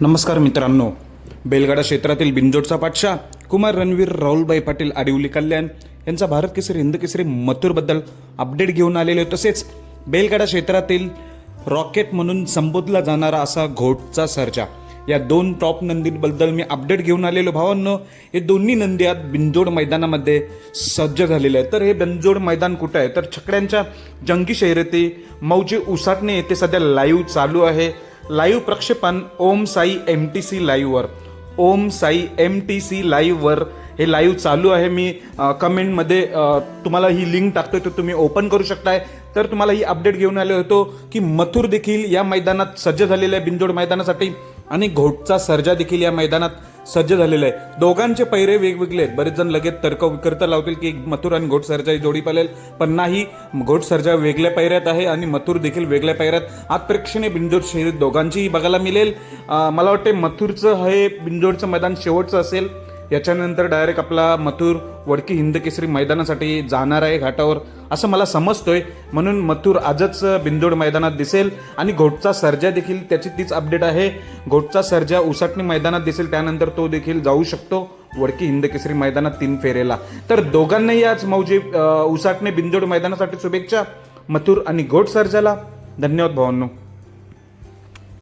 नमस्कार मित्रांनो. बेलगाडा क्षेत्रातील बिंजोडचा पाठशाह कुमार रणवीर राहुलबाई पाटील आडिवली कल्याण यांचा भारत केसरी हिंद केसरी मथुरबद्दल अपडेट घेऊन आलेले तसेच बेलगाडा क्षेत्रातील रॉकेट म्हणून संबोधला जाणारा असा घोटचा सर्जा. या दोन टॉप नंदींबद्दल मी अपडेट घेऊन आलेलो. भावांनो हे दोन्ही नंदी आज बिंजोड मैदानामध्ये सज्ज झालेले आहेत. तर हे बिंजोड मैदान कुठं आहे? तर छकड्यांच्या जंगी शर्यती मौजे उसाटणे येथे सध्या लाईव्ह चालू आहे. लाईव्ह प्रक्षेपण Om Sai M T C लाईव्हवर Om Sai M T C लाईव्हवर हे लाईव्ह चालू आहे. मी कमेंटमध्ये तुम्हाला ही लिंक टाकतोय तर तुम्ही ओपन करू शकताय. तर तुम्हाला ही अपडेट घेऊन आलो होतो की मथुर देखील या मैदानात सज्ज झालेल्या आहे बिंजोड मैदानासाठी आणि घोटचा सर्जा देखील या मैदानात सज्ज झालेलं आहे. दोघांचे पैरे वेगवेगळे आहेत. बरेच जण लगेच तर्क विकर्त लावतील की मथुर आणि घोट ही जोडी पालेल पण नाही घोटसरजा वेगळ्या पैऱ्यात आहे आणि मथुर देखील वेगळ्या पैऱ्यात आज प्रेक्षणीय बिंजोड शर्यत दोघांचीही बघायला मिळेल. मला वाटते मथुरचं हे बिंजोडचं मैदान शेवटचं असेल. याच्यानंतर डायरेक्ट आपला मथुर वडकी हिंदकेसरी मैदानासाठी जाणार आहे घाटावर. असं मला समजतोय. म्हणून मथुर आजच बिंदोड मैदानात दिसेल आणि घोटचा सर्जा देखील त्याची तीच अपडेट आहे. घोटचा सर्जा उसाटणी मैदानात दिसेल त्यानंतर तो देखील जाऊ शकतो वडकी हिंदकेसरी मैदानात तीन फेरेला. तर दोघांनाही आज मौजे उसाटणे बिंदोड मैदानासाठी शुभेच्छा मथुर आणि घोट सर्जाला. धन्यवाद भावांनो.